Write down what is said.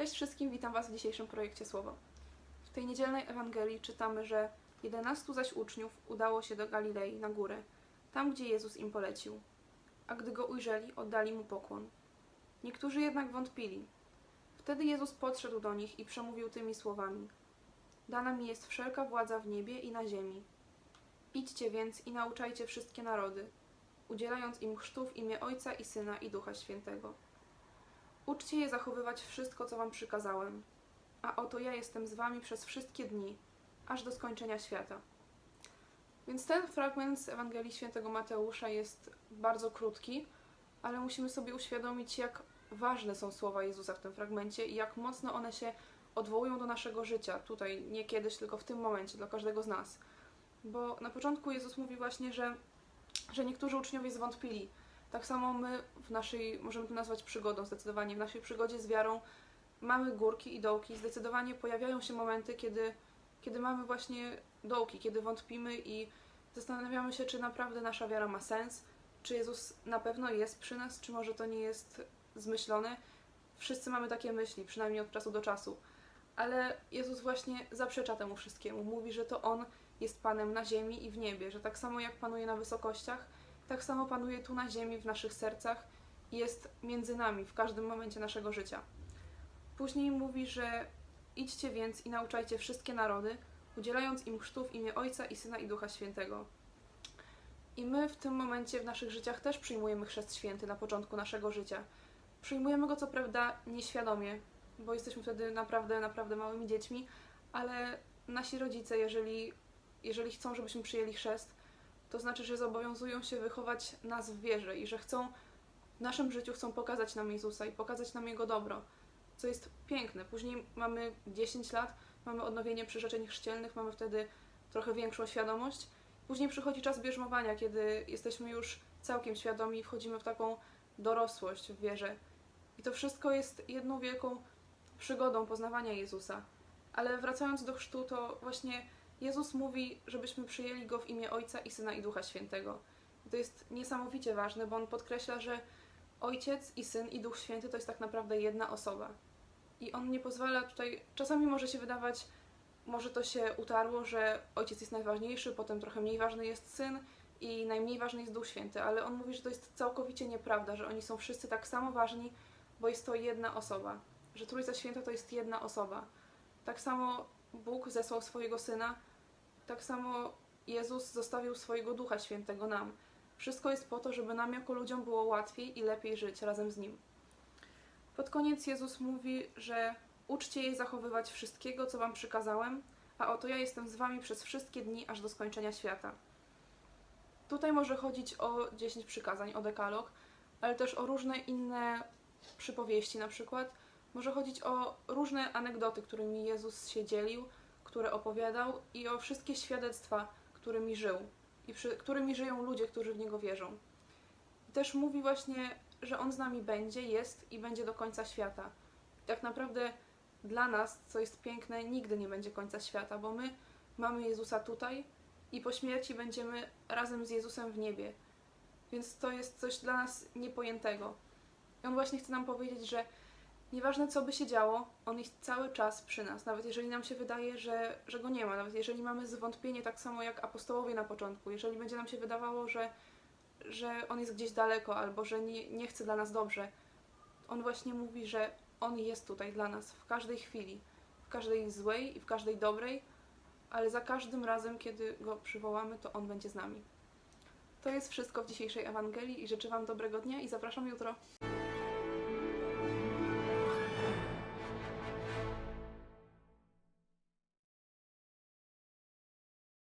Cześć wszystkim, witam Was w dzisiejszym projekcie Słowo. W tej niedzielnej Ewangelii czytamy, że jedenastu zaś uczniów udało się do Galilei na górę, tam gdzie Jezus im polecił. A gdy go ujrzeli, oddali mu pokłon. Niektórzy jednak wątpili. Wtedy Jezus podszedł do nich i przemówił tymi słowami: Dana mi jest wszelka władza w niebie i na ziemi. Idźcie więc i nauczajcie wszystkie narody, udzielając im chrztu w imię Ojca i Syna i Ducha Świętego. Uczcie je zachowywać wszystko, co wam przykazałem. A oto ja jestem z wami przez wszystkie dni, aż do skończenia świata. Więc ten fragment z Ewangelii Świętego Mateusza jest bardzo krótki, ale musimy sobie uświadomić, jak ważne są słowa Jezusa w tym fragmencie i jak mocno one się odwołują do naszego życia, tutaj nie kiedyś, tylko w tym momencie, dla każdego z nas. Bo na początku Jezus mówi właśnie, że, że niektórzy uczniowie zwątpili. Tak samo my w naszej, możemy to nazwać przygodą zdecydowanie, w naszej przygodzie z wiarą mamy górki i dołki. Zdecydowanie pojawiają się momenty, kiedy, kiedy mamy właśnie dołki, kiedy wątpimy i zastanawiamy się, czy naprawdę nasza wiara ma sens, czy Jezus na pewno jest przy nas, czy może to nie jest zmyślone. Wszyscy mamy takie myśli, przynajmniej od czasu do czasu. Ale Jezus właśnie zaprzecza temu wszystkiemu. Mówi, że to On jest Panem na ziemi i w niebie, że tak samo jak panuje na wysokościach, tak samo panuje tu na ziemi, w naszych sercach i jest między nami w każdym momencie naszego życia. Później mówi, że idźcie więc i nauczajcie wszystkie narody, udzielając im chrztu w imię Ojca i Syna i Ducha Świętego. I my w tym momencie w naszych życiach też przyjmujemy chrzest święty na początku naszego życia. Przyjmujemy go co prawda nieświadomie, bo jesteśmy wtedy naprawdę, naprawdę małymi dziećmi, ale nasi rodzice, jeżeli, jeżeli chcą, żebyśmy przyjęli chrzest, to znaczy, że zobowiązują się wychować nas w wierze i że chcą w naszym życiu chcą pokazać nam Jezusa i pokazać nam Jego dobro, co jest piękne. Później mamy 10 lat, mamy odnowienie przyrzeczeń chrzcielnych, mamy wtedy trochę większą świadomość. Później przychodzi czas bierzmowania, kiedy jesteśmy już całkiem świadomi i wchodzimy w taką dorosłość w wierze. I to wszystko jest jedną wielką przygodą poznawania Jezusa. Ale wracając do chrztu, to właśnie Jezus mówi, żebyśmy przyjęli Go w imię Ojca i Syna i Ducha Świętego. To jest niesamowicie ważne, bo On podkreśla, że Ojciec i Syn i Duch Święty to jest tak naprawdę jedna osoba. I On nie pozwala tutaj, czasami może się wydawać, może to się utarło, że Ojciec jest najważniejszy, potem trochę mniej ważny jest Syn i najmniej ważny jest Duch Święty, ale On mówi, że to jest całkowicie nieprawda, że oni są wszyscy tak samo ważni, bo jest to jedna osoba. Że Trójca Święta to jest jedna osoba. Tak samo Bóg zesłał swojego Syna, tak samo Jezus zostawił swojego Ducha Świętego nam. Wszystko jest po to, żeby nam jako ludziom było łatwiej i lepiej żyć razem z Nim. Pod koniec Jezus mówi, że uczcie jej zachowywać wszystkiego, co Wam przykazałem, a oto ja jestem z Wami przez wszystkie dni, aż do skończenia świata. Tutaj może chodzić o 10 przykazań, o dekalog, ale też o różne inne przypowieści na przykład. Może chodzić o różne anegdoty, którymi Jezus się dzielił, które opowiadał i o wszystkie świadectwa, którymi żył i przy, którymi żyją ludzie, którzy w Niego wierzą. I też mówi właśnie, że On z nami będzie, jest i będzie do końca świata. I tak naprawdę dla nas, co jest piękne, nigdy nie będzie końca świata, bo my mamy Jezusa tutaj i po śmierci będziemy razem z Jezusem w niebie. Więc to jest coś dla nas niepojętego. I On właśnie chce nam powiedzieć, że Nieważne, co by się działo, on jest cały czas przy nas, nawet jeżeli nam się wydaje, że, że go nie ma, nawet jeżeli mamy zwątpienie, tak samo jak apostołowie na początku, jeżeli będzie nam się wydawało, że, że on jest gdzieś daleko albo że nie, nie chce dla nas dobrze, on właśnie mówi, że on jest tutaj dla nas w każdej chwili, w każdej złej i w każdej dobrej, ale za każdym razem, kiedy go przywołamy, to on będzie z nami. To jest wszystko w dzisiejszej Ewangelii i życzę Wam dobrego dnia i zapraszam jutro.